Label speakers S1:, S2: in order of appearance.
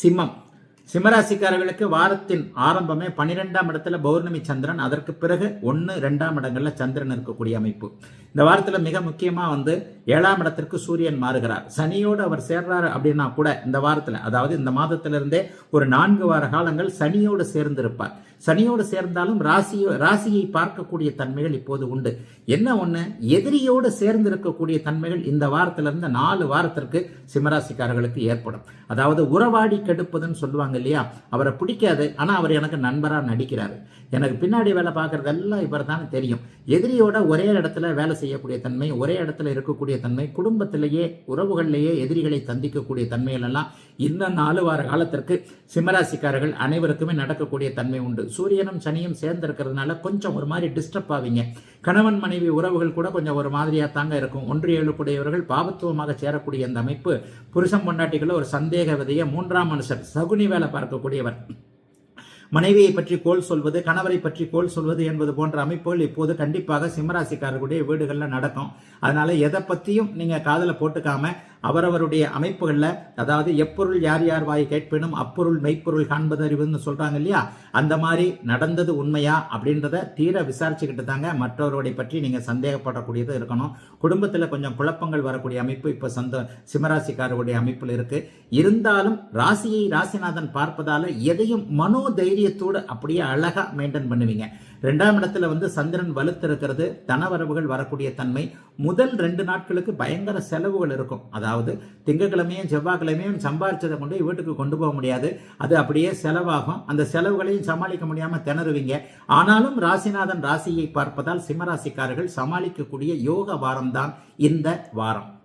S1: ซิมับ சிம்மராசிக்காரர்களுக்கு வாரத்தின் ஆரம்பமே பன்னிரெண்டாம் இடத்துல பௌர்ணமி சந்திரன். அதற்கு பிறகு ஒன்று ரெண்டாம் இடங்கள்ல சந்திரன் இருக்கக்கூடிய அமைப்பு. இந்த வாரத்தில் மிக முக்கியமாக வந்து ஏழாம் இடத்திற்கு சூரியன் மாறுகிறார். சனியோடு அவர் சேர்றாரு அப்படின்னா கூட இந்த வாரத்தில் அதாவது இந்த மாதத்திலிருந்தே ஒரு நான்கு வார காலங்கள் சனியோடு சேர்ந்திருப்பார். சனியோடு சேர்ந்தாலும் ராசியோ ராசியை பார்க்கக்கூடிய தன்மைகள் இப்போது உண்டு. என்ன ஒன்று எதிரியோடு சேர்ந்து இருக்கக்கூடிய தன்மைகள் இந்த வாரத்திலிருந்து நாலு வாரத்திற்கு சிம்மராசிக்காரர்களுக்கு ஏற்படும். அதாவது உறவாடி கெடுப்பதுன்னு சொல்லுவாங்க இல்லையா? அவரை பிடிக்காது. ஆனால் அவர் எனக்கு நண்பராக நடிக்கிறாரு. எனக்கு பின்னாடி வேலை பார்க்குறதெல்லாம் இவர் தான் தெரியும். எதிரியோட ஒரே இடத்துல வேலை செய்யக்கூடிய தன்மை ஒரே இடத்துல இருக்கக்கூடிய தன்மை குடும்பத்திலேயே உறவுகளிலேயே எதிரிகளை சந்திக்கக்கூடிய தன்மைகள் எல்லாம் இந்த நாலு வார காலத்திற்கு சிம்மராசிக்காரர்கள் அனைவருக்குமே நடக்கக்கூடிய தன்மை உண்டு. சூரியனும் சனியும் சேர்ந்திருக்கிறதுனால கொஞ்சம் ஒரு மாதிரி டிஸ்டர்ப் ஆவீங்க. கணவன் மனைவி உறவுகள் கூட கொஞ்சம் ஒரு மாதிரியாக தாங்க இருக்கும். ஒன்று எழுப்புடையவர்கள் பாபத்துவமாக சேரக்கூடிய அந்த அமைப்பு புருஷன் பொண்டாட்டிகளை ஒரு சந்தேக விதைய மூன்றாம் மனுஷர் சகுனி வேலை பார்க்கக்கூடியவர். மனைவியை பற்றி கோல் சொல்வது கணவரை பற்றி கோல் சொல்வது என்பது போன்ற அமைப்புகள் இப்போது கண்டிப்பாக சிம்மராசிக்காரர்களுடைய வீடுகளில் நடக்கும். அதனால் எதை பற்றியும் நீங்கள் காதில் போட்டுக்காமல் அவரவருடைய அமைப்புகளில் அதாவது எப்பொருள் யார் யார் வாய் கேட்பினும் அப்பொருள் மெய்ப்பொருள் காண்பது அறிவுன்னு சொல்கிறாங்க இல்லையா? அந்த மாதிரி நடந்தது உண்மையா அப்படின்றத தீர விசாரிச்சுக்கிட்டு தாங்க மற்றவருடைய பற்றி நீங்கள் சந்தேகப்படக்கூடியது இருக்கணும். குடும்பத்தில் கொஞ்சம் குழப்பங்கள் வரக்கூடிய அமைப்பு இப்போ சந்த சிம்மராசிக்காரருடைய அமைப்பில் இருக்குது இருந்தாலும் ராசியை ராசிநாதன் பார்ப்பதால் எதையும் மனோ தைரியத்தோடு அப்படியே அழகாக மெயின்டைன் பண்ணுவீங்க. ரெண்டாம் இடத்துல வந்து சந்திரன் வலுத்திருக்கிறது. தனவரவுகள் வரக்கூடிய தன்மை. முதல் ரெண்டு நாட்களுக்கு பயங்கர செலவுகள் இருக்கும். அதாவது திங்கக்கிழமையும் செவ்வாய்க்கிழமையும் சம்பாரிச்சதை கொண்டு வீட்டுக்கு கொண்டு போக முடியாது. அது அப்படியே செலவாகும். அந்த செலவுகளையும் சமாளிக்க முடியாமல் திணறுவீங்க. ஆனாலும் ராசிநாதன் ராசியை பார்ப்பதால் சிம்மராசிக்காரர்கள் சமாளிக்கக்கூடிய யோக வாரம்தான் இந்த வாரம்.